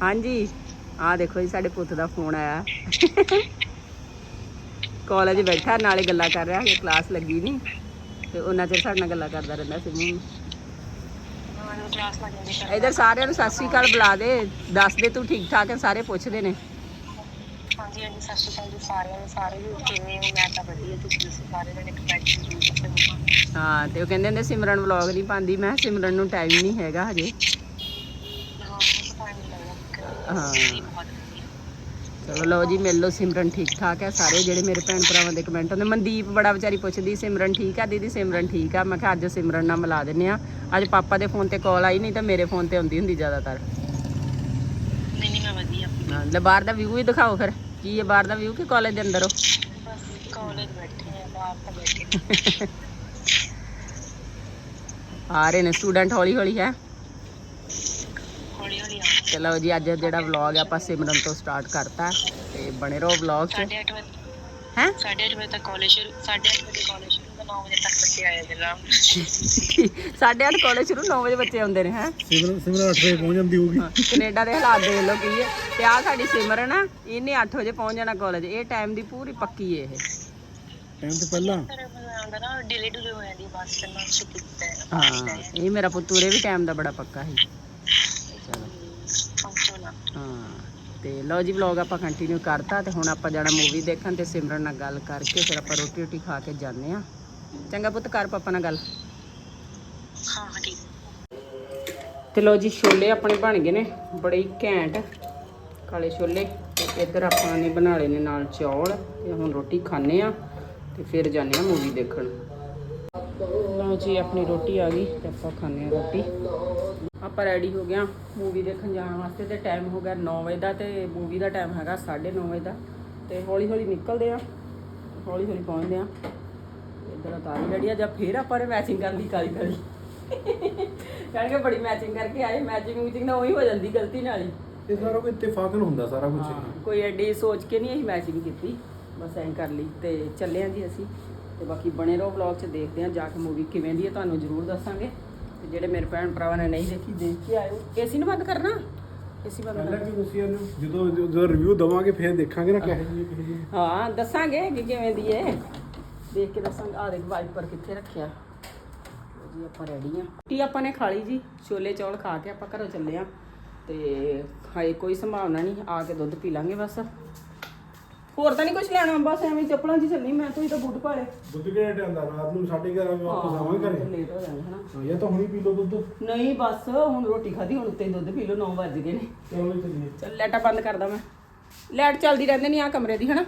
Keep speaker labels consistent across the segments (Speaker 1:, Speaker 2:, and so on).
Speaker 1: ਹਾਂਜੀ। ਆਹ ਦੇਖੋ ਜੀ ਸਾਡੇ ਪੁੱਤ ਦਾ ਫੋਨ ਆਇਆ। ਕਾਲਜ ਬੈਠਾ ਨਾਲੇ ਗੱਲਾਂ ਕਰ ਰਿਹਾ ਹੈ ਕਲਾਸ ਲੱਗੀ ਨਹੀਂ ਤੇ ਉਹਨਾਂ ਚਿਰ ਸਾਡੇ ਨਾਲ ਗੱਲਾਂ ਕਰਦਾ ਰਹਿੰਦਾ ਸੀ ਮੂੰਹ
Speaker 2: ਕਲਾਸ ਲੱਗ ਜਾਂਦੀ
Speaker 1: ਇਧਰ ਸਾਰਿਆਂ ਨੂੰ ਸਤਿ ਸ਼੍ਰੀ ਅਕਾਲ ਬੁਲਾ ਦੇ। ਦੱਸ ਦੇ ਤੂੰ ਠੀਕ ਠਾਕ ਹੈ? ਸਾਰੇ ਪੁੱਛਦੇ ਨੇ।
Speaker 2: ਹਾਂਜੀ ਹਾਂਜੀ ਸਤਿ ਸ਼੍ਰੀ ਅਕਾਲ ਜੀ ਸਾਰਿਆਂ ਨੂੰ। ਸਾਰੇ ਵੀ ਕਿਵੇਂ ਹੋ? ਮੈਂ ਤਾਂ ਵਧੀਆ ਤੁਸੀਂ ਦੱਸੋ? ਸਾਰੇ ਜਣੇ ਕਮੈਂਟ
Speaker 1: ਹਾਂ? ਤੇ ਉਹ ਕਹਿੰਦੇ ਨੇ ਸਿਮਰਨ ਵਲੌਗ ਨਹੀਂ ਪਾਉਂਦੀ। ਮੈਂ ਸਿਮਰਨ ਨੂੰ ਟਾਈਮ ਨਹੀਂ ਹੈਗਾ ਹਜੇ।
Speaker 2: ਹਾਂ।
Speaker 1: ਚਲੋ ਲਓ ਜੀ ਮਿਲ ਲਓ ਸਿਮਰਨ ਠੀਕ ਠਾਕ ਹੈ। ਸਾਰੇ ਜਿਹੜੇ ਮੇਰੇ ਭੈਣ ਭਰਾਵਾਂ ਦੇ ਕਮੈਂਟ ਹੁੰਦੇ ਮਨਦੀਪ ਬੜਾ ਵਿਚਾਰੀ ਪੁੱਛਦੀ ਸਿਮਰਨ ਠੀਕ ਆ ਦੀਦੀ? ਸਿਮਰਨ ਠੀਕ ਆ ਮੈਂ ਕਿਹਾ ਅੱਜ ਸਿਮਰਨ ਨਾਲ ਮਿਲਾ ਦਿੰਨੇ ਆ ਅੱਜ ਪਾਪਾ ਦੇ ਫੋਨ ਤੇ ਕਾਲ ਆਈ ਨਹੀਂ ਤਾਂ ਮੇਰੇ ਫੋਨ ਤੇ ਆਉਂਦੀ ਹੁੰਦੀ ਜ਼ਿਆਦਾਤਰ।
Speaker 2: ਨਹੀਂ ਨਹੀਂ ਮੈਂ ਵਧੀਆ
Speaker 1: ਹਾਂ, ਲੈ ਬਾਹਰ ਦਾ ਵਿਊ ਹੀ ਦਿਖਾਓ ਫਿਰ। ਕੀ ਹੈ ਬਾਹਰ ਦਾ ਵਿਊ ਕਿ ਕਾਲਜ ਦੇ ਅੰਦਰ? ਹੋ
Speaker 2: ਬਸ ਕਾਲਜ ਬੈਠੇ ਆ ਬਾਹਰ ਤਾਂ ਬੈਠੇ
Speaker 1: ਆ ਰਹੇ ਨੇ ਸਟੂਡੈਂਟ ਹੌਲੀ ਹੌਲੀ ਹੈ। ਚਲੋ ਜੀ ਅੱਜ ਜਿਹੜਾ ਵਲੌਗ ਆਪਾਂ ਸਿਮਰਨ ਤੋਂ ਸਟਾਰਟ ਕਰਤਾ। ਤੇ ਬਣੇ ਰਹੋ ਵਲੌਗ 'ਚ।
Speaker 2: 8:30
Speaker 1: ਹੈ?
Speaker 2: 8:30 ਵਜੇ ਤੱਕ ਕਾਲਜ ਸ਼ੁਰੂ 8:30 ਵਜੇ ਕਾਲਜ ਸ਼ੁਰੂ ਹੁੰਦਾ 9 ਵਜੇ ਤੱਕ ਬੱਚੇ ਆਏ ਦੇ ਰਾਮ
Speaker 1: ਸਾਢੇ ਅੱਠ ਕਾਲਜ ਸ਼ੁਰੂ 9 ਵਜੇ ਬੱਚੇ ਆਉਂਦੇ ਨੇ ਹੈ?
Speaker 3: ਸਿਮਰਨ ਸਿਮਰਨ 8 ਵਜੇ ਪਹੁੰਚ ਜਾਂਦੀ ਹੋਊਗੀ।
Speaker 1: ਕੈਨੇਡਾ ਦੇ ਹਾਲਾਤ ਦੇਖ ਲਓ ਕੀ ਹੈ। ਤੇ ਆ ਸਾਡੀ ਸਿਮਰਨ ਆ ਇਹਨੇ 8 ਵਜੇ ਪਹੁੰਚ ਜਾਣਾ ਕਾਲਜ ਇਹ ਟਾਈਮ ਦੀ ਪੂਰੀ ਪੱਕੀ ਹੈ ਇਹ।
Speaker 3: ਟਾਈਮ ਤੋਂ ਪਹਿਲਾਂ।
Speaker 2: ਫਿਰ ਮੈਂ ਆਉਂਦਾ ਨਾ ਡਿਲੇ ਡੁਲੇ ਹੋ
Speaker 1: ਇਹ ਮੇਰਾ ਪੁੱਤੂਰੇ ਵੀ ਟਾਈਮ ਦਾ ਬੜਾ ਪੱਕਾ ਸੀ। ਤੇ ਲਓ ਜੀ ਵਲੌਗ ਆਪਾਂ ਕੰਟੀਨਿਊ ਕਰਤਾ ਤੇ ਹੁਣ ਆਪਾਂ ਜਾਣਾ ਮੂਵੀ ਦੇਖਣ ਤੇ ਸਿਮਰਨ ਨਾਲ ਗੱਲ ਕਰਕੇ ਫਿਰ ਆਪਾਂ ਰੋਟੀ ਰੋਟੀ ਖਾ ਕੇ ਜਾਂਦੇ ਆ ਚੰਗਾ ਪੁੱਤ ਕਰ ਪਾਪਾ ਨਾਲ ਗੱਲ।
Speaker 2: ਹਾਂ ਹਾਂ ਠੀਕ।
Speaker 1: ਤੇ ਲਓ ਜੀ ਛੋਲੇ ਆਪਣੇ ਬਣ ਗਏ ਨੇ ਬੜੇ ਹੀ ਘੈਂਟ ਕਾਲੇ ਛੋਲੇ। ਤੇ ਇੱਧਰ ਆਪਾਂ ਨੇ ਬਣਾ ਲਏ ਨੇ ਨਾਲ ਚੌਲ ਤੇ ਹੁਣ ਰੋਟੀ ਖਾਣੇ ਆ ਤੇ ਫਿਰ ਜਾਂਦੇ ਆ ਮੂਵੀ ਦੇਖਣ। ਲਓ ਜੀ ਆਪਣੀ ਰੋਟੀ ਆ ਗਈ ਤੇ ਆਪਾਂ ਖਾਣੇ ਆ ਰੋਟੀ। ਆਪਾਂ ਰੈਡੀ ਹੋ ਗਿਆ ਮੂਵੀ ਦੇਖਣ ਜਾਣ ਵਾਸਤੇ ਤੇ ਟਾਈਮ ਹੋ ਗਿਆ 9 ਵਜੇ ਦਾ ਤੇ ਮੂਵੀ ਦਾ ਟਾਈਮ ਹੈਗਾ 9:30 ਵਜੇ ਦਾ। ਤੇ ਹੌਲੀ ਹੌਲੀ ਨਿਕਲਦੇ ਆ ਹੌਲੀ ਹੌਲੀ ਪਹੁੰਚਦੇ ਆ ਇੱਧਰ ਤਾਰੀ ਰੈਡੀ ਆ ਜਾਂ ਫੇਰ ਆਪਾਂ ਨੇ ਮੈਚਿੰਗ ਕਰ ਲਈ ਕਾਲੀ ਕਾਲੀ। ਕਰਕੇ ਬੜੀ ਮੈਚਿੰਗ ਕਰਕੇ ਆਏ ਮੈਚਿੰਗ ਮੂਚਿੰਗ ਨਾ ਉਹੀ ਹੋ ਜਾਂਦੀ ਗਲਤੀ ਨਾਲ ਹੀ।
Speaker 3: ਇਹ ਸਾਰਾ ਕੋਈ ਇਤਫਾਕਨ ਹੁੰਦਾ ਸਾਰਾ ਕੁਝ
Speaker 1: ਕੋਈ ਐਡੀ ਸੋਚ ਕੇ ਨਹੀਂ ਅਸੀਂ ਮੈਚਿੰਗ ਕੀਤੀ ਬਸ ਐਂ ਕਰ ਲਈ ਤੇ ਚੱਲੇ ਆਂ ਜੀ ਅਸੀਂ। ਤੇ ਬਾਕੀ ਬਣੇ ਰਹੋ ਵਲੌਗ 'ਚ ਦੇਖਦੇ ਆਂ ਜਾ ਕੇ ਮੂਵੀ ਕਿਵੇਂ ਦੀ ਹੈ ਤੁਹਾਨੂੰ ਜ਼ਰੂਰ ਦੱਸਾਂਗੇ। ਤੇ ਜਿਹੜੇ ਮੇਰੇ ਭੈਣ ਭਰਾਵਾਂ ਨੇ ਨਹੀਂ ਦੇਖੀ ਦੇਖ ਕੇ ਆਇਓ। ਏਸੀ ਨੂੰ ਬੰਦ ਕਰਨਾ? ਏਸੀ ਬੰਦ
Speaker 3: ਪਹਿਲਾਂ
Speaker 1: ਕਰ
Speaker 3: ਵੀ ਤੁਸੀਂ ਇਹਨੂੰ ਜਦੋਂ ਜਦੋਂ ਰਿਵਿਊ ਦਵਾਂਗੇ ਫਿਰ ਦੇਖਾਂਗੇ ਨਾ ਕਿਹੋ ਜਿਹੀ ਕਿਹੋ ਜਿਹੀ
Speaker 1: ਹਾਂ ਦੱਸਾਂਗੇ ਕਿ ਕਿਵੇਂ ਦੀ ਹੈ। ਦੇਖ ਕੇ ਦੱਸਾਂਗੇ। ਆ ਦੇਖ ਵਾਈਪਰ ਕਿੱਥੇ ਰੱਖਿਆ। ਜੀ ਆਪਾਂ ਰੈਡੀ ਆ ਟੀ ਆਪਾਂ ਨੇ ਖਾ ਲਈ ਜੀ। ਛੋਲੇ ਚੌਲ ਖਾ ਕੇ ਆਪਾਂ ਘਰੋਂ ਚੱਲੇ ਆ ਤੇ ਹਾਏ ਕੋਈ ਸੰਭਾਵਨਾ ਨਹੀਂ। ਆ ਕੇ ਦੁੱਧ ਪੀ ਲਾਂਗੇ ਬਸ। ਹੋਰ ਤਾਂ ਨਹੀਂ ਕੁਝ ਲੈਣਾ ਬਸ ਐਵੇਂ ਚੱਪਲਾਂ 'ਚ ਹੀ ਚੱਲਣੀ ਮੈਂ ਤਾਂ ਹੀ ਤਾਂ ਬੂਟ ਪਾ ਲਏ।
Speaker 3: ਦੁੱਧ ਕਿਹੜੇ ਟਾਈਮ ਦਾ? ਰਾਤ ਨੂੰ 11:30 ਵਜੇ ਵਾਪਸ ਆਵਾਂਗੇ ਘਰੇ।
Speaker 1: ਲੇਟ ਹੋ ਜਾਣਾ ਹਨਾ।
Speaker 3: ਹਾਂ ਜਾਂ ਤਾਂ ਹੁਣੀ ਪੀ ਲਓ ਦੁੱਧ।
Speaker 1: ਨਹੀਂ ਬਸ ਹੁਣ ਰੋਟੀ ਖਾਧੀ ਹੁਣ ਉੱਤੇ ਦੁੱਧ ਪੀ ਲਓ 9 ਵੱਜ ਗਏ ਨੇ।
Speaker 3: ਚਲੋ ਜੀ ਚੱਲੀਏ।
Speaker 1: ਚੱਲ ਲਾਈਟਾਂ ਬੰਦ ਕਰਦਾ ਮੈਂ। ਲਾਈਟ ਚੱਲਦੀ ਰਹਿੰਦੇ ਨਹੀਂ ਆ ਕਮਰੇ ਦੀ ਹਨਾ?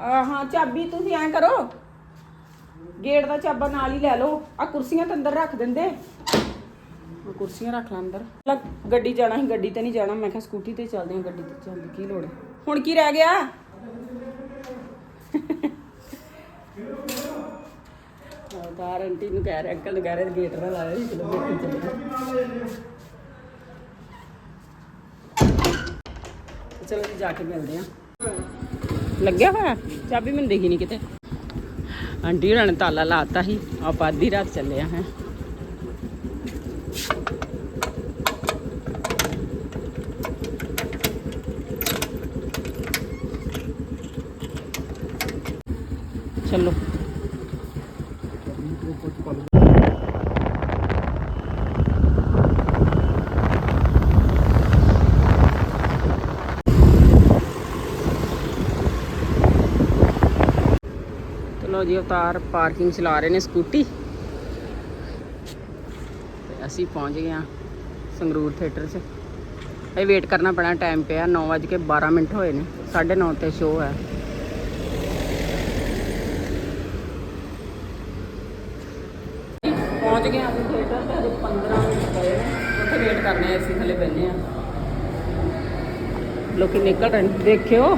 Speaker 1: ਆ ਹਾਂ ਚਾਬੀ ਤੁਸੀਂ ਐਂ ਕਰੋ। ਗੇਟ ਦਾ ਚਾਬਾ ਨਾਲ ਹੀ ਲੈ ਲਓ। ਆ ਕੁਰਸੀਆਂ ਤਾਂ ਅੰਦਰ ਰੱਖ ਦਿੰਦੇ। ਕੁਰਸੀਆਂ ਰੱਖ ਲਾ ਅੰਦਰ। ਲੈ, ਗੱਡੀ ਜਾਣਾ ਸੀ ਗੱਡੀ ਤੇ ਨਹੀਂ ਜਾਣਾ। ਮੈਂ ਕਿਹਾ ਸਕੂਟੀ ਤੇ ਚੱਲਦੇ ਹਾਂ ਗੱਡੀ ਤੇ ਚੱਲਦੀ ਕੀ ਲੋੜ ਹੈ? ਹੁਣ ਕੀ ਰਹਿ ਗਿਆ? ਆਧਾਰ ਆਂਟੀ ਨੂੰ ਕਹਿ ਰਿਹਾ ਅੰਕਲ ਨੂੰ ਕਹਿ ਰਿਹਾ ਗੇਟ ਨਾ ਲਾਇਆ ਜੀ ਚਲੋ ਦੇਖੀ ਚੱਲਦੇ ਚਲੋ ਜੀ ਜਾ ਕੇ ਮਿਲਦੇ ਆ ਲੱਗਿਆ ਹੋਇਆ? ਚਾਬੀ ਮੈਨੂੰ ਦੇਖੀ ਨਹੀਂ ਕਿਤੇ। ਆਂਟੀ ਹੋਰਾਂ ਨੇ ਤਾਲਾ ਲਾਤਾ ਸੀ ਆਪਾਂ ਅੱਧੀ ਰਾਤ ਚੱਲੇ ਆ ਹੈ। ਚਲੋ। ਚਲੋ ਜੀ, ਅਵਤਾਰ ਪਾਰਕਿੰਗ ਚਲਾ ਰਹੇ ਨੇ ਸਕੂਟੀ। ਤੇ ਅਸੀਂ ਪਹੁੰਚ ਗਏ ਆ ਸੰਗਰੂਰ ਥੀਏਟਰ 'ਚ। ਇਹ ਵੇਟ ਕਰਨਾ ਪੈਣਾ ਟਾਈਮ ਪਿਆ 9:12 ਮਿੰਟ ਹੋਏ ਨੇ। 9:30 ਤੇ ਸ਼ੋਅ ਹੈ। ਪਹੁੰਚ ਗਏ ਅਸੀਂ ਥੀਏਟਰ ਤੇ ਅਜੇ 15 ਮਿੰਟ ਪਏ ਨੇ। ਉੱਥੇ ਵੇਟ ਕਰਨੇ ਆ, ਅਸੀਂ ਥੱਲੇ ਬੈਠੇ ਆ ਲੋਕੀ ਨਿਕਲ ਰਹੇ ਨੇ, ਦੇਖਿਓ।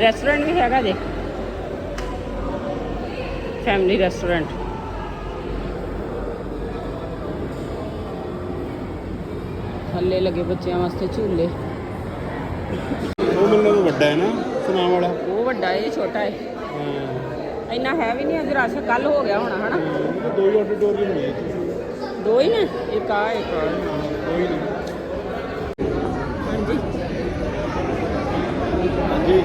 Speaker 1: ਰੈਸਟੋਰੈਂਟ ਵੀ ਹੈਗਾ ਜੇ। ਫੈਮਿਲੀ ਰੈਸਟੋਰੈਂਟ ਥੱਲੇ ਲੱਗੇ ਬੱਚਿਆਂ ਵਾਸਤੇ ਝੂਲੇ।
Speaker 3: ਉਹ ਮੈਨੂੰ ਵੱਡਾ ਹੈ ਨਾ, ਸੁਨਾਮ ਵਾਲਾ।
Speaker 1: ਵੱਡਾ ਹੈ ਇਹ ਛੋਟਾ ਹੈ।
Speaker 3: ਹਾਂ
Speaker 1: ਇੰਨਾ ਹੈ ਵੀ ਨਹੀਂ ਅੱਜ ਰਸ਼ ਕੱਲ ਹੋ ਗਿਆ ਹੋਣਾ ਹਨਾ?
Speaker 3: ਦੋ ਹੀ ਆਡੀਟੋਰੀਅਮ ਨੇ।
Speaker 1: ਦੋ ਹੀ ਨੇ? ਇੱਕ ਆ ਇੱਕ ਆ।
Speaker 3: ਕੋਈ ਨਹੀਂ
Speaker 1: ਹਾਂਜੀ।
Speaker 3: ਹਾਂਜੀ।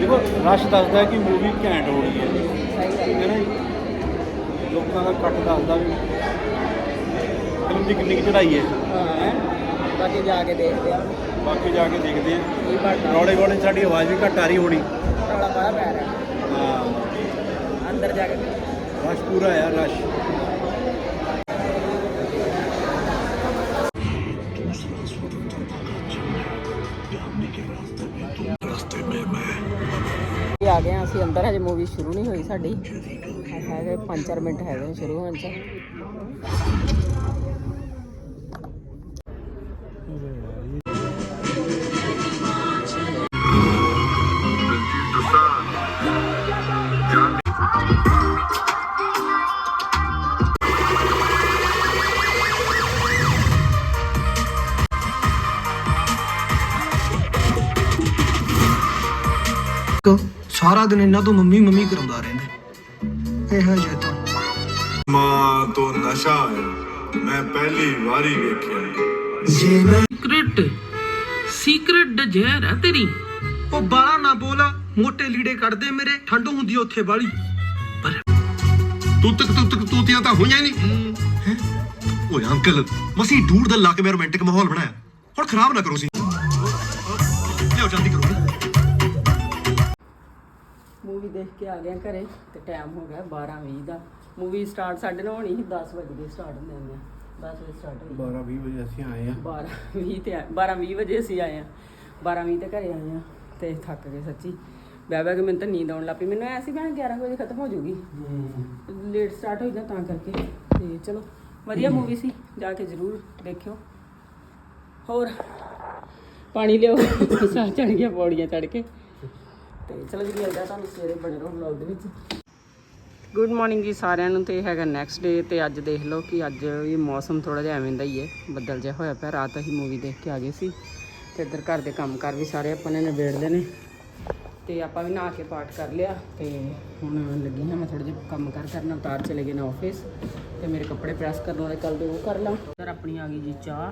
Speaker 3: ਦੇਖੋ ਰਸ਼ ਦੱਸਦਾ ਕਿ ਮੂਵੀ ਘੈਂਟ ਹੋ ਰਹੀ ਹੈ।
Speaker 1: ਸਹੀ
Speaker 3: ਹੈ। ਨਾ ਲੋਕਾਂ ਦਾ ਕੱਟ ਦੱਸਦਾ ਵੀ ਫਿਲਮ ਦੀ ਕਿੰਨੀ ਚੜਾਈ ਹੈ।
Speaker 1: ਹਾਂ ਬਾਕੀ ਜਾ ਕੇ ਦੇਖਦੇ ਆ।
Speaker 3: ਬਾਕੀ ਜਾ ਕੇ ਦੇਖਦੇ ਆ। ਰੌਲੇ ਗੋਲੇ ਸਾਡੀ ਆਵਾਜ਼ ਵੀ ਘੱਟ ਆ ਰਹੀ ਹੋਣੀ।
Speaker 1: ਰੌਲਾ ਬੜਾ ਪੈ ਰਿਹਾ।
Speaker 3: ਹਾਂ।
Speaker 1: ਅੰਦਰ ਜਾ ਕੇ
Speaker 3: ਰਸ਼ ਪੂਰਾ ਆ ਰਸ਼।
Speaker 1: ਇਹ ਆ ਗਏ ਅਸੀਂ ਅੰਦਰ ਹਜੇ ਮੂਵੀ ਸ਼ੁਰੂ ਨਹੀਂ ਹੋਈ ਸਾਡੀ। ਹੈਗੇ 5-4 ਮਿੰਟ ਹੈਗੇ ਸ਼ੁਰੂ ਹੋਣ ਚ।
Speaker 4: ਸਾਰਾ ਦਿਨ ਇਹਨਾਂ ਤੋਂ ਮੰਮੀ ਮੰਮੀ ਕਰਾਉਂਦਾ ਰਹਿੰਦੇ। ਇਹ ਜੇ ਤਾਂ।
Speaker 5: ਮਾਂ ਤੋਂ ਨਸ਼ਾ ਹੈ ਮੈਂ ਪਹਿਲੀ ਵਾਰੀ ਵੇਖਿਆ।
Speaker 4: ਜੇ ਮੈਂ
Speaker 6: ਸੀਕ੍ਰੇਟ ਸੀਕ੍ਰੇਟ ਜ਼ਹਿਰ ਹੈ ਤੇਰੀ।
Speaker 4: ਉਹ ਬਾਲਾ ਨਾ ਬੋਲ ਮੋਟੇ ਲੀੜੇ ਕੱਢਦੇ ਮੇਰੇ ਠੰਡ ਹੁੰਦੀ ਉੱਥੇ ਬਾਲੀ।
Speaker 7: ਤੂੰ ਤੱਕ ਤੂੰ ਤੱਕ ਤੂਤੀਆਂ ਤਾਂ ਹੋਈਆਂ ਨਹੀਂ ਹੈਂ? ਓਏ ਅੰਕਲ ਮਸੀਂ ਡੂੜ ਦਾ ਲਾ ਕੇ ਮੈਂ ਰੋਮਾਂਟਿਕ ਮਾਹੌਲ ਬਣਾਇਆ। ਹੁਣ ਖਰਾਬ ਨਾ ਕਰੋ ਸੀ। ਲਿਓ ਜਲਦੀ ਕਰੋ।
Speaker 1: ਮੂਵੀ ਦੇਖ ਕੇ ਆ ਹਾਂ ਘਰੇ ਤੇ ਟਾਈਮ ਹੋ ਗਿਆ 12:20 ਦਾ। ਮੂਵੀ ਸਟਾਰਟ ਸਾਡੇ ਨਾਲ ਹੋਣੀ ਸੀ 10 ਵਜੇ ਦੇ ਸਟਾਰਟ ਹੁੰਦੇ ਹੁੰਦੇ ਆ। 10 ਵਜੇ ਸਟਾਰਟ ਹੋਈ।
Speaker 3: 12 20 ਵਜੇ ਅਸੀਂ ਆਏ ਆ।
Speaker 1: 12:20 ਤੇ 12:20 ਵਜੇ ਅਸੀਂ ਆਏ ਆ। 12:20 ਤੇ ਘਰੇ ਆਏ ਆ ਤੇ ਥੱਕ ਗਏ ਸੱਚੀ। ਬਹਿ ਬਹਿ ਕੇ ਮੈਨੂੰ ਤਾਂ ਨੀਂਦ ਆਉਣ ਲੱਗ ਪਈ। ਮੈਨੂੰ ਐ ਸੀ ਮੈਂ 11 ਵਜੇ ਖਤਮ ਹੋ ਜੂਗੀ ਲੇਟ ਸਟਾਰਟ ਹੋਈ ਨਾ ਤਾਂ ਕਰਕੇ। ਤੇ ਚਲੋ ਵਧੀਆ ਮੂਵੀ ਸੀ। ਜਾ ਕੇ ਜ਼ਰੂਰ ਦੇਖਿਓ। ਹੋਰ ਪਾਣੀ ਲਿਓ ਸਾਹ ਚੜ ਗਿਆ ਪੌੜੀਆਂ ਚੜ ਕੇ। ਤੇ ਚਲੋ ਜੀ, ਮਿਲਦਾ ਤੁਹਾਨੂੰ ਸਵੇਰੇ ਬਣੇ ਰਹੋ ਵਲੌਗ ਦੇ ਵਿੱਚ। ਗੁੱਡ ਮਾਰਨਿੰਗ ਜੀ ਸਾਰਿਆਂ ਨੂੰ, ਤੇ ਹੈਗਾ ਨੈਕਸਟ ਡੇ ਤੇ ਅੱਜ ਦੇਖ ਲਓ ਕਿ ਅੱਜ ਇਹ ਮੌਸਮ ਥੋੜਾ ਜਿਹਾ ਐਵੇਂ ਦਾ ਹੀ ਹੈ। ਬੱਦਲ ਜਿਹਾ ਹੋਇਆ ਪਿਆ, ਰਾਤ ਅਸੀਂ ਮੂਵੀ ਦੇਖ ਕੇ ਆ ਗਏ ਸੀ। ਤੇ ਇੱਧਰ ਘਰ ਦੇ ਕੰਮ ਕਰ ਵੀ ਸਾਰੇ ਆਪਾਂ ਨੇ ਨਿਬੇੜਦੇ ਨੇ। ਤੇ ਆਪਾਂ ਵੀ ਨਹਾ ਕੇ ਪਾਠ ਕਰ ਲਿਆ, ਤੇ ਹੁਣ ਲੱਗੀ ਹਾਂ ਮੈਂ ਥੋੜਾ ਜਿਹਾ ਕੰਮ ਕਰ ਕਰਨਾ, ਉਤਾਰ ਚਲੇ ਗਏ ਨੇ ਆਫਿਸ ਤੇ ਮੇਰੇ ਕੱਪੜੇ ਪ੍ਰੈਸ ਕਰਨ ਵਾਲੇ ਕੱਲ ਦੇ ਉਹ ਕਰ ਲਾਂ। ਇੱਧਰ ਆਪਣੀ ਆ ਗਈ ਜੀ ਚਾਹ।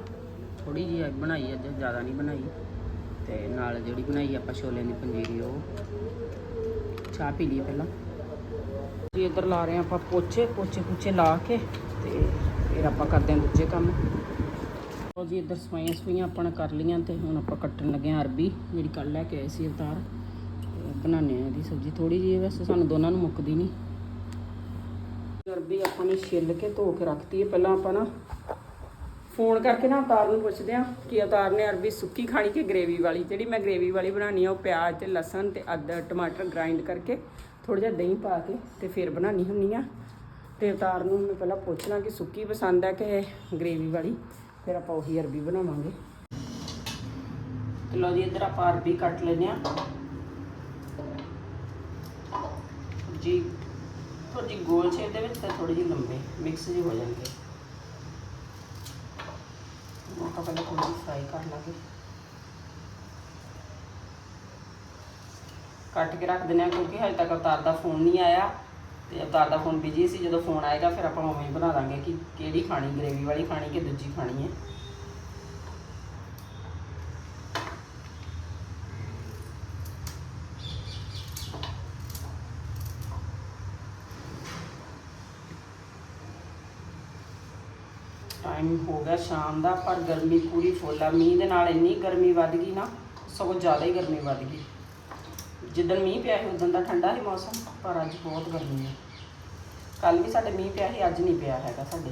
Speaker 1: ਥੋੜੀ ਜਿਹੀ ਬਣਾਈ ਅੱਜ, ਜ਼ਿਆਦਾ ਨਹੀਂ ਬਣਾਈ। ਤੇ ਨਾਲ ਜਿਹੜੀ ਬਣਾਈ ਆਪਾਂ ਛੋਲਿਆਂ ਦੀ ਪੰਜੀਰੀ, ਉਹ ਚਾਹ ਪੀ ਲਈ ਪਹਿਲਾਂ। ਜੀ, ਇੱਧਰ ਲਾ ਰਹੇ ਹਾਂ ਆਪਾਂ ਪੋਚੇ ਪੋਚੇ ਪੁੱਚੇ ਲਾ ਕੇ ਤੇ ਫਿਰ ਆਪਾਂ ਕਰਦੇ ਹਾਂ ਦੂਜੇ ਕੰਮ। ਉਹ ਜੀ, ਇੱਧਰ ਸਫਾਈਆਂ ਸਫਾਈਆਂ ਆਪਾਂ ਕਰ ਲਈਆਂ ਤੇ ਹੁਣ ਆਪਾਂ ਕੱਟਣ ਲੱਗੇ ਹਾਂ ਅਰਬੀ, ਜਿਹੜੀ ਕੱਲ ਲੈ ਕੇ ਆਏ ਸੀ ਅਵਤਾਰ। ਤੇ ਬਣਾਉਂਦੇ ਹਾਂ ਇਹਦੀ ਸਬਜ਼ੀ। ਥੋੜੀ ਜਿਹੀ ਵੈਸੇ ਸਾਨੂੰ ਦੋਨਾਂ ਨੂੰ ਮੁੱਕਦੀ ਨਹੀਂ। ਅਰਬੀ ਆਪਾਂ ਨੇ ਛਿੱਲ ਕੇ ਧੋ ਕੇ ਰੱਖਤੀ ਹੈ। ਪਹਿਲਾਂ ਆਪਾਂ ਨਾ ਫੋਨ ਕਰਕੇ ਨਾ ਅਵਤਾਰ ਨੂੰ ਪੁੱਛਦੇ ਆ ਕਿ ਅਵਤਾਰ ਨੇ ਅਰਬੀ ਸੁੱਕੀ ਖਾਣੀ ਕਿ ਗ੍ਰੇਵੀ ਵਾਲੀ? ਜਿਹੜੀ ਮੈਂ ਗ੍ਰੇਵੀ ਵਾਲੀ ਬਣਾਉਣੀ ਆ, ਉਹ ਪਿਆਜ਼ ਤੇ ਲਸਣ ਤੇ ਅਦਰ ਟਮਾਟਰ ਗ੍ਰਾਈਂਡ ਕਰਕੇ ਥੋੜਾ ਜਿਹਾ ਦਹੀਂ ਪਾ ਕੇ ਤੇ ਫਿਰ ਬਣਾਉਣੀ ਹੁੰਨੀ ਆ। ਤੇ ਅਵਤਾਰ ਨੂੰ ਮੈਂ ਪਹਿਲਾਂ ਪੁੱਛਣਾ ਕਿ ਸੁੱਕੀ ਪਸੰਦ ਹੈ ਕਿ ਗ੍ਰੇਵੀ ਵਾਲੀ? ਫਿਰ ਆਪਾਂ ਉਹੀ ਅਰਬੀ ਬਣਾਵਾਂਗੇ। ਤੇ ਲਓ ਜੀ, ਇੱਧਰ ਆਪਾਂ ਅਰਬੀ ਕੱਟ ਲੈਨੇ ਆ ਜੀ ਥੋੜੀ ਜਿਹੀ ਗੋਲ ਸ਼ੇਪ ਦੇ ਵਿੱਚ ਤੇ ਥੋੜੀ ਜਿਹੀ ਲੰਬੇ ਮਿਕਸ ਜਿਹੇ ਹੋ ਜਾਣਗੇ ਉਹ ਆਪਾਂ ਪਹਿਲਾਂ ਥੋੜੀ ਫਰਾਈ ਕਰ ਲਾਂਗੇ। ਕੱਟ ਕੇ ਰੱਖ ਦਿੰਦੇ ਹਾਂ ਕਿਉਂਕਿ ਹਜੇ ਤੱਕ ਅਵਤਾਰ ਦਾ ਫੋਨ ਨਹੀਂ ਆਇਆ ਤੇ ਅਵਤਾਰ ਦਾ ਫੋਨ ਬਿਜ਼ੀ ਸੀ। ਜਦੋਂ ਫੋਨ ਆਏਗਾ ਫਿਰ ਆਪਾਂ ਉਵੇਂ ਹੀ ਬਣਾ ਦਾਂਗੇ ਕਿ ਕਿਹੜੀ ਖਾਣੀ ਗ੍ਰੇਵੀ ਵਾਲੀ ਖਾਣੀ ਕਿ ਦੂਜੀ ਖਾਣੀ ਹੈ। ਟਾਈਮ ਹੋ ਗਿਆ ਸ਼ਾਮ ਦਾ, ਪਰ ਗਰਮੀ ਪੂਰੀ ਫੁੱਲ ਆ। ਮੀਂਹ ਦੇ ਨਾਲ ਇੰਨੀ ਗਰਮੀ ਵੱਧ ਗਈ ਨਾ, ਸਗੋਂ ਜ਼ਿਆਦਾ ਹੀ ਗਰਮੀ ਵੱਧ ਗਈ। ਜਿੱਦਣ ਮੀਂਹ ਪਿਆ ਸੀ, ਉਦੋਂ ਦਾ ਠੰਡਾ ਸੀ ਮੌਸਮ, ਪਰ ਅੱਜ ਬਹੁਤ ਗਰਮੀ ਹੈ ਕੱਲ ਵੀ ਸਾਡੇ ਮੀਂਹ ਪਿਆ ਸੀ, ਅੱਜ ਨਹੀਂ ਪਿਆ ਹੈਗਾ ਸਾਡੇ।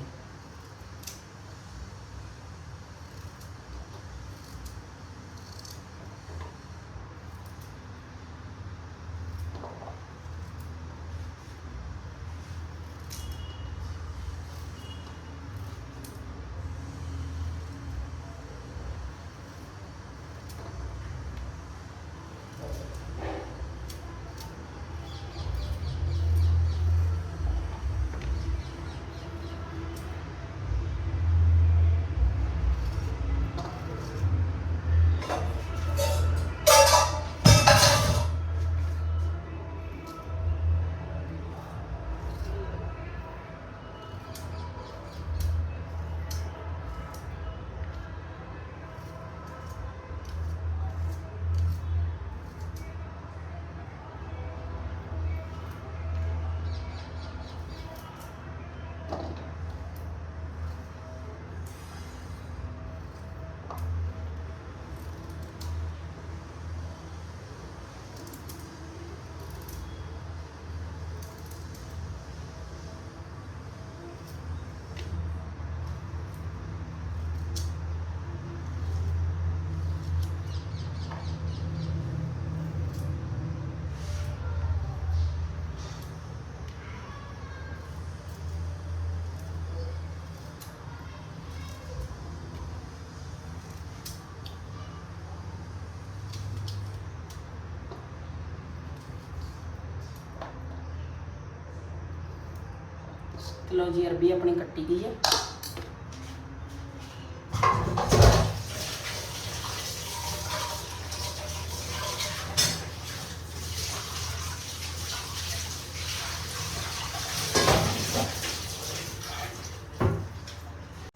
Speaker 1: ਲਓ ਜੀ ਅਰਬੀ ਆਪਣੀ ਕੱਟੀ ਗਈ ਹੈ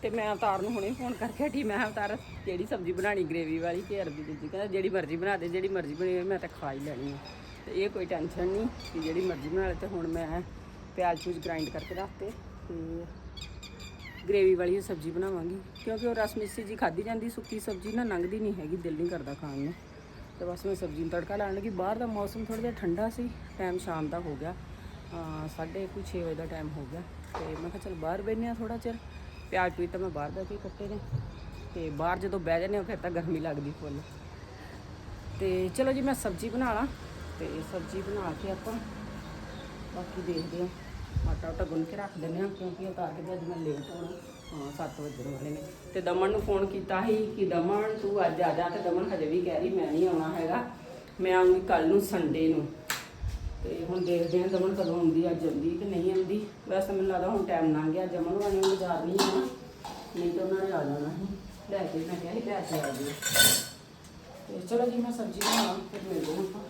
Speaker 1: ਤੇ ਮੈਂ ਅਵਤਾਰ ਨੂੰ ਹੁਣੇ ਫੋਨ ਕਰਕੇ ਹਟੀ ਮੈਂ ਕਿਹਾ, ਅਵਤਾਰ ਕਿਹੜੀ ਸਬਜ਼ੀ ਬਣਾਣੀ ਗ੍ਰੇਵੀ ਵਾਲੀ ਕਿ ਅਰਬੀ ਦੀ ਕਹਿੰਦਾ ਜਿਹੜੀ ਮਰਜ਼ੀ ਬਣਾ ਦੇ ਜਿਹੜੀ ਮਰਜ਼ੀ ਬਣੀ ਮੈਂ ਤਾਂ ਖਾ ਹੀ ਲੈਣੀ ਹੈ ਤੇ ਇਹ ਕੋਈ ਟੈਨਸ਼ਨ ਨਹੀਂ ਕਿ ਜਿਹੜੀ ਮਰਜ਼ੀ ਬਣਾ ਲੈ ਤੇ ਹੁਣ ਮੈਂ ਪਿਆਜ਼ ਪੂਜ ਗ੍ਰਾਈਂਡ ਕਰਕੇ ਰੱਖਤੇ ਤੇ ਗ੍ਰੇਵੀ ਵਾਲੀ ਸਬਜ਼ੀ ਬਣਾਵਾਂਗੀ। ਕਿਉਂਕਿ ਉਹ ਰਸ ਮਿੱਸੀ ਜੀ ਖਾਦੀ ਜਾਂਦੀ, ਸੁੱਕੀ ਸਬਜ਼ੀ ਨਾ ਲੰਘਦੀ ਨਹੀਂ ਹੈਗੀ ਦਿਲ ਨਹੀਂ ਕਰਦਾ ਖਾਣ ਨੂੰ। ਤੇ ਬਸ ਮੈਂ ਸਬਜ਼ੀ ਨੂੰ ਤੜਕਾ ਲਾਉਣ ਲੱਗੀ। ਬਾਹਰ ਦਾ ਮੌਸਮ ਥੋੜਾ ਜਿਹਾ ਠੰਡਾ ਸੀ ਟਾਈਮ ਸ਼ਾਮ ਦਾ ਹੋ ਗਿਆ। ਸਾਢੇ ਕੁ ਛੇ ਵਜੇ ਦਾ ਟਾਈਮ ਹੋ ਗਿਆ। ਤੇ ਮੈਂ ਕਿਹਾ ਚਲ ਬਾਹਰ ਬੈਠਨੇ ਆ ਥੋੜਾ ਚਿਰ। ਪਿਆਜ਼ ਪੂਜ ਤਾਂ ਮੈਂ ਬਾਹਰ ਦਾ ਕੀ ਕੱਟੇ ਨੇ। ਤੇ ਬਾਹਰ ਜਦੋਂ ਬਹਿ ਜਾਂਦੇ ਹਾਂ ਫਿਰ ਤਾਂ ਗਰਮੀ ਲੱਗਦੀ ਫੁੱਲ। ਤੇ ਚਲੋ ਜੀ, ਮੈਂ ਸਬਜ਼ੀ ਬਣਾ ਲਾਂ। ਤੇ ਸਬਜ਼ੀ ਬਣਾ ਕੇ ਆਪਾਂ ਬਾਕੀ ਦੇਖਦੇ ਹਾਂ। ਆਟਾ ਉਟਾ ਗੁੰਨ ਕੇ ਰੱਖ ਦਿੰਦੇ ਹਾਂ, ਕਿਉਂਕਿ ਉਤਾਰ ਕੇ ਤੇ ਅੱਜ ਮੈਂ ਲੇਟ ਹੋਣਾ। ਹਾਂ 7 ਵਜੇ ਵਾਲੇ ਨੇ। ਤੇ ਦਮਨ ਨੂੰ ਫੋਨ ਕੀਤਾ ਸੀ ਕਿ ਦਮਨ, ਤੂੰ ਅੱਜ ਆ ਜਾ। ਤੇ ਦਮਨ ਹਜੇ ਵੀ ਕਹਿ ਰਹੀ, ਮੈਂ ਨਹੀਂ ਆਉਣਾ ਹੈਗਾ। ਮੈਂ ਆਉਂਗੀ ਕੱਲ ਨੂੰ ਸੰਡੇ ਨੂੰ। ਤੇ ਹੁਣ ਦੇਖਦੇ ਹਾਂ ਦਮਨ ਕਦੋਂ ਆਉਂਦੀ ਅੱਜ ਆਉਂਦੀ ਕਿ ਨਹੀਂ ਆਉਂਦੀ। ਵੈਸੇ ਮੈਨੂੰ ਲੱਗਦਾ ਹੁਣ ਟਾਈਮ ਲੰਘ ਗਿਆ। ਜਮਨ ਵਾਲੀ ਨੂੰ ਬਾਜ਼ਾਰ ਨਹੀਂ ਆਉਣਾ ਨਹੀਂ ਤਾਂ ਉਹਨਾਂ ਨੇ ਆ ਜਾਣਾ ਸੀ। ਲੈ ਕੇ ਮੈਂ ਕਿਹਾ ਸੀ, ਲੈ ਕੇ ਆ ਜੀ ਤੇ ਚਲੋ ਜੀ, ਮੈਂ ਸਬਜ਼ੀ ਬਣਾ ਫਿਰ ਮਿਲਦੇ ਹਾਂ